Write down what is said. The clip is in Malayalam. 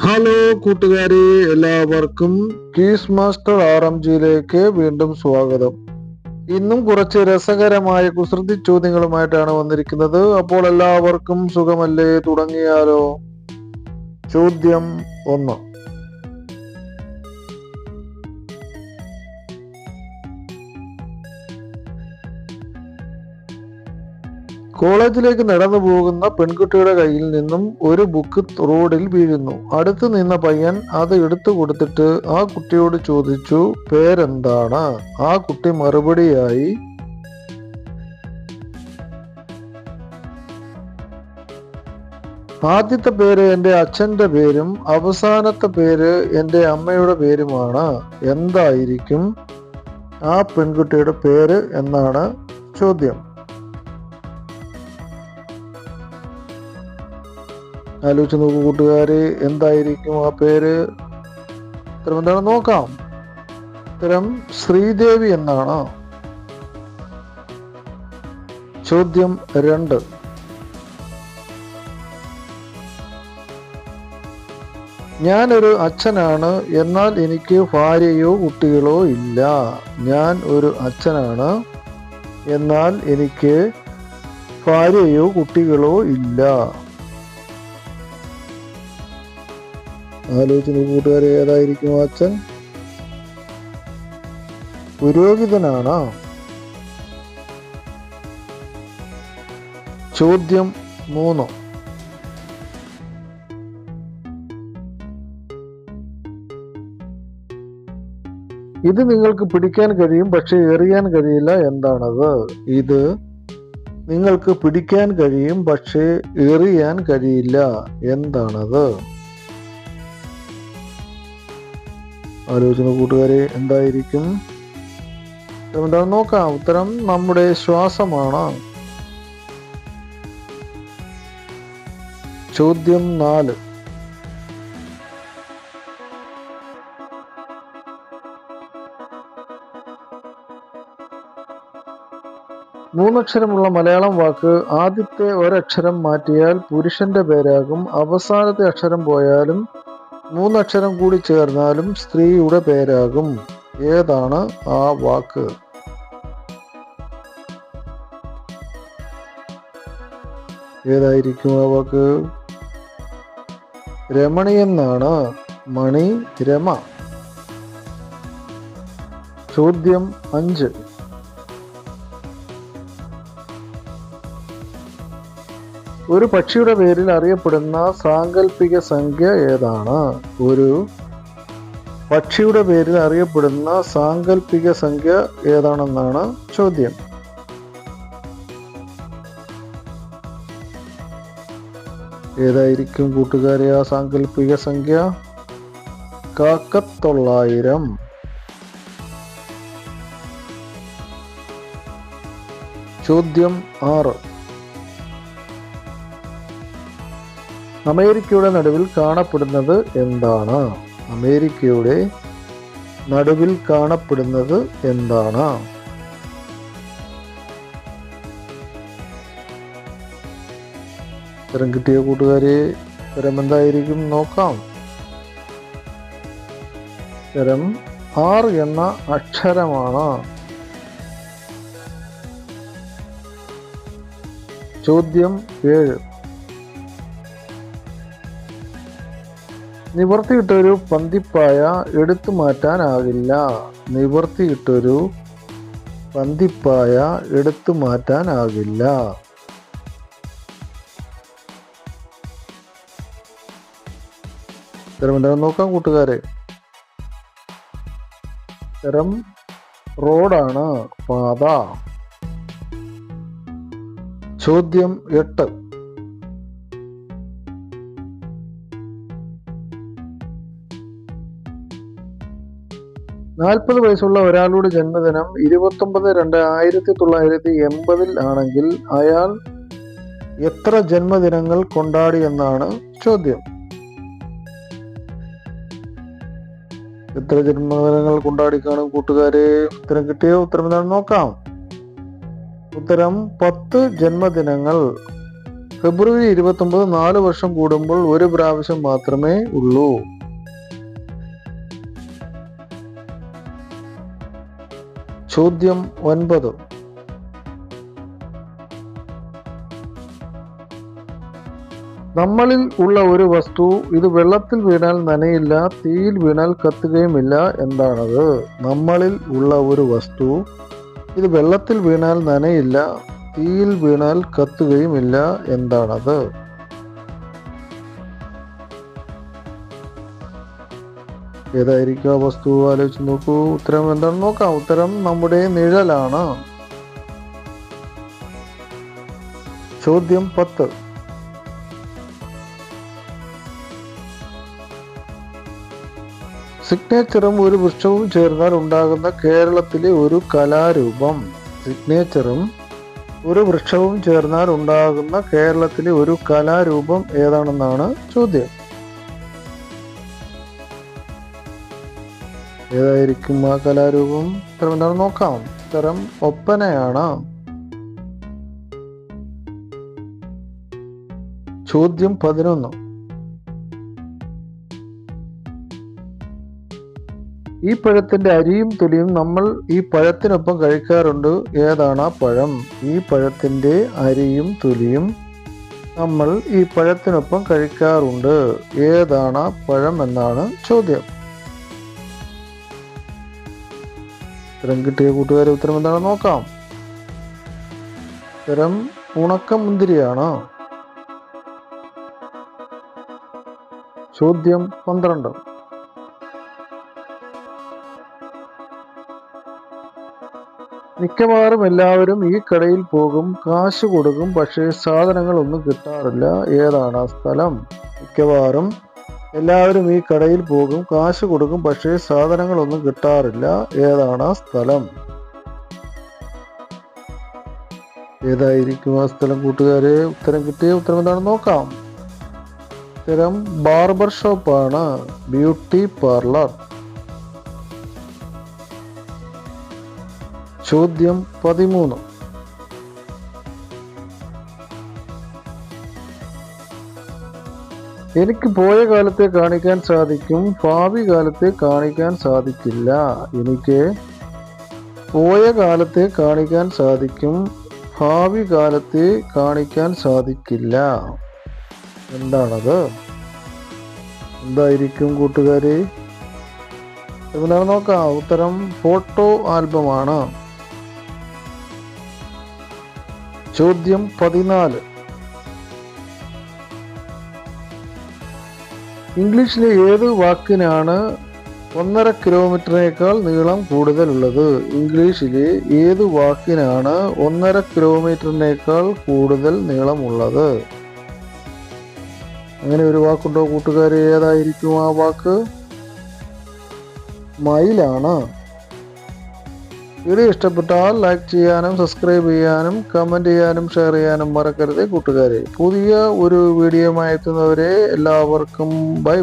ഹലോ കൂട്ടുകാരെ എല്ലാവർക്കും കീസ് മാസ്റ്റർ ആർ എം ജിയിലേക്ക് വീണ്ടും സ്വാഗതം. ഇന്നും കുറച്ച് രസകരമായ കുസൃതി ചോദ്യങ്ങളുമായിട്ടാണ് വന്നിരിക്കുന്നത്. അപ്പോൾ എല്ലാവർക്കും സുഖമല്ലേ? തുടങ്ങിയാലോ? ചോദ്യം ഒന്ന്. കോളേജിലേക്ക് നടന്നു പോകുന്ന പെൺകുട്ടിയുടെ കയ്യിൽ നിന്നും ഒരു ബുക്ക് റോഡിൽ വീഴുന്നു. അടുത്ത് നിന്ന പയ്യൻ അത് എടുത്തു കൊടുത്തിട്ട് ആ കുട്ടിയോട് ചോദിച്ചു പേരെന്താണ്? ആ കുട്ടി മറുപടിയായി ആദ്യത്തെ പേര് എന്റെ അച്ഛന്റെ പേരും അവസാനത്തെ പേര് എന്റെ അമ്മയുടെ പേരുമാണ്. എന്തായിരിക്കും? ആ പെൺകുട്ടിയുടെ പേര് എന്നാണ് ചോദ്യം. ആലോചിച്ച് നോക്കൂ കൂട്ടുകാരെ എന്തായിരിക്കും ആ പേര്? ഉത്തരം എന്താണ്? നോക്കാം. ഉത്തരം ശ്രീദേവി എന്നാണ്. ചോദ്യം രണ്ട്. ഞാനൊരു അച്ഛനാണ് എന്നാൽ എനിക്ക് ഭാര്യയോ കുട്ടികളോ ഇല്ല. ഞാൻ ഒരു അച്ഛനാണ് എന്നാൽ എനിക്ക് ഭാര്യയോ കുട്ടികളോ ഇല്ല. ആലോചിച്ച് നോക്കൂ കൂട്ടുകാരെ ഏതായിരിക്കും അച്ഛൻ? പുരോഹിതനാണോ? ചോദ്യം മൂന്ന്. ഇത് നിങ്ങൾക്ക് പിടിക്കാൻ കഴിയും പക്ഷെ എറിയാൻ കഴിയില്ല. എന്താണത്? ഇത് നിങ്ങൾക്ക് പിടിക്കാൻ കഴിയും പക്ഷേ എറിയാൻ കഴിയില്ല. എന്താണത്? ആലോചന കൂട്ടുകാരെ എന്തായിരിക്കും? എന്താണ് നോക്കാം. ഉത്തരം നമ്മുടെ ശ്വാസമാണ്. ചോദ്യം നാല്. മൂന്നക്ഷരമുള്ള മലയാളം വാക്ക് ആദ്യത്തെ ഒരക്ഷരം മാറ്റിയാൽ പുരുഷന്റെ പേരാകും. അവസാനത്തെ അക്ഷരം പോയാലും മൂന്നക്ഷരം കൂടി ചേർന്നാലും സ്ത്രീയുടെ പേരാകും. ഏതാണ് ആ വാക്ക്? ഏതായിരിക്കും ആ വാക്ക്? രമണി എന്നാണ്. മണി രമ. ചോദ്യം അഞ്ച്. ഒരു പക്ഷിയുടെ പേരിൽ അറിയപ്പെടുന്ന സാങ്കല്പിക സംഖ്യ ഏതാണ്? ഒരു പക്ഷിയുടെ പേരിൽ അറിയപ്പെടുന്ന സാങ്കല്പിക സംഖ്യ ഏതാണെന്നാണ് ചോദ്യം. ഏതായിരിക്കും കൂട്ടുകാരെ ആ സാങ്കല്പിക സംഖ്യ? കാക്കത്തൊള്ളായിരം ചോദ്യം ആറ്. അമേരിക്കയുടെ നടുവിൽ കാണപ്പെടുന്നത് എന്താണ്? അമേരിക്കയുടെ നടുവിൽ കാണപ്പെടുന്നത് എന്താണ്? ഉത്തരം കിട്ടിയ കൂട്ടുകാരെ ഉത്തരം എന്തായിരിക്കും? നോക്കാം. ഉത്തരം ആർ എന്ന അക്ഷരമാണ്. ചോദ്യം ഏഴ്. നിവർത്തിയിട്ടൊരു പന്തിപ്പായ എടുത്തു മാറ്റാനാകില്ല നിവർത്തിയിട്ടൊരു പന്തിപ്പായ എടുത്തു മാറ്റാനാകില്ല എന്താണെന്ന് നോക്കാം കൂട്ടുകാരെ. തരം റോഡാണ് പാത. ചോദ്യം എട്ട്. നാൽപ്പത് വയസ്സുള്ള ഒരാളുടെ ജന്മദിനം ഇരുപത്തൊമ്പത് രണ്ട് ആയിരത്തി തൊള്ളായിരത്തി എൺപതിൽ ആണെങ്കിൽ അയാൾ എത്ര ജന്മദിനങ്ങൾ കൊണ്ടാടി എന്നാണ് ചോദ്യം. എത്ര ജന്മദിനങ്ങൾ കൊണ്ടാടി കാണും കൂട്ടുകാരെ? ഉത്തരം കിട്ടിയോ? ഉത്തരം എന്താണെന്ന് നോക്കാം. ഉത്തരം പത്ത് ജന്മദിനങ്ങൾ. ഫെബ്രുവരി ഇരുപത്തൊമ്പത് നാല് വർഷം കൂടുമ്പോൾ ഒരു പ്രാവശ്യം മാത്രമേ ഉള്ളൂ. ചോദ്യം ഒൻപത്. നമ്മളിൽ ഉള്ള ഒരു വസ്തു ഇത് വെള്ളത്തിൽ വീണാൽ നനയില്ല തീയിൽ വീണാൽ കത്തുകയുമില്ല എന്താണത്? നമ്മളിൽ ഉള്ള ഒരു വസ്തു ഇത് വെള്ളത്തിൽ വീണാൽ നനയില്ല തീയിൽ വീണാൽ കത്തുകയുമില്ല എന്താണത്? ഏതായിരിക്കും ആ വസ്തു? ആലോചിച്ച് നോക്കൂ. ഉത്തരം എന്താണെന്ന് നോക്കാം. ഉത്തരം നമ്മുടെ നിഴലാണ്. ചോദ്യം പത്ത്. സിഗ്നേച്ചറും ഒരു വൃക്ഷവും ചേർന്നാൽ ഉണ്ടാകുന്ന കേരളത്തിലെ ഒരു കലാരൂപം. സിഗ്നേച്ചറും ഒരു വൃക്ഷവും ചേർന്നാൽ ഉണ്ടാകുന്ന കേരളത്തിലെ ഒരു കലാരൂപം ഏതാണെന്നാണ് ചോദ്യം. ഏതായിരിക്കും ആ കലാരൂപം? ഇത്തരം എന്താണെന്ന് നോക്കാം. ഉത്തരം ഒപ്പനയാണ്. ചോദ്യം പതിനൊന്ന്. ഈ പഴത്തിന്റെ അരിയും തൊലിയും നമ്മൾ ഈ പഴത്തിനൊപ്പം കഴിക്കാറുണ്ട്. ഏതാണ് ആ പഴം? ഈ പഴത്തിന്റെ അരിയും തൊലിയും നമ്മൾ ഈ പഴത്തിനൊപ്പം കഴിക്കാറുണ്ട്. ഏതാണ് പഴം എന്നാണ് ചോദ്യം. ഉത്തരം കിട്ടിയ കൂട്ടുകാരെ ഉത്തരം എന്താണെന്ന് നോക്കാം. ഉത്തരം ഉണക്കമുന്തിരിയാണ് ചോദ്യം പന്ത്രണ്ട്. മിക്കവാറും എല്ലാവരും ഈ കടയിൽ പോകും കാശ് കൊടുക്കും പക്ഷേ സാധനങ്ങൾ ഒന്നും കിട്ടാറില്ല. ഏതാണ് ആ സ്ഥലം? മിക്കവാറും എല്ലാവരും ഈ കടയിൽ പോകും കാശ് കൊടുക്കും പക്ഷേ സാധനങ്ങളൊന്നും കിട്ടാറില്ല. ഏതാണ് ആ സ്ഥലം? ഏതായിരിക്കും ആ സ്ഥലം കൂട്ടുകാരെ? ഉത്തരം കിട്ടിയ ഉത്തരം എന്താണെന്ന് നോക്കാം. ഉത്തരം ബാർബർ ഷോപ്പാണ്. Beauty parlour. ചോദ്യം പതിമൂന്ന്. എനിക്ക് പോയ കാലത്തെ കാണിക്കാൻ സാധിക്കും ഭാവി കാലത്തെ കാണിക്കാൻ സാധിക്കില്ല. എനിക്ക് പോയ കാലത്തെ കാണിക്കാൻ സാധിക്കും ഭാവി കാലത്തെ കാണിക്കാൻ സാധിക്കില്ല. എന്താണത്? എന്തായിരിക്കും കൂട്ടുകാരെ? എന്നാൽ നോക്കാം. ഉത്തരം ഫോട്ടോ ആൽബമാണ്. ചോദ്യം പതിനാല്. ഇംഗ്ലീഷിലെ ഏത് വാക്കിനാണ് ഒന്നര കിലോമീറ്ററിനേക്കാൾ നീളം കൂടുതലുള്ളത്? ഇംഗ്ലീഷിലെ ഏത് വാക്കിനാണ് ഒന്നര കിലോമീറ്ററിനേക്കാൾ കൂടുതൽ നീളമുള്ളത്? അങ്ങനെ ഒരു വാക്കുണ്ടോ കൂട്ടുകാരെ? ഏതായിരിക്കും ആ വാക്ക്? മൈലാണ്. വീഡിയോ ഇഷ്ടപ്പെട്ടാൽ ലൈക്ക് ചെയ്യാനും സബ്സ്ക്രൈബ് ചെയ്യാനും കമന്റ് ചെയ്യാനും ഷെയർ ചെയ്യാനും മറക്കരുത് കൂട്ടുകാരെ. പുതിയ ഒരു വീഡിയോ എത്തുന്നവരെ എല്ലാവർക്കും ബൈ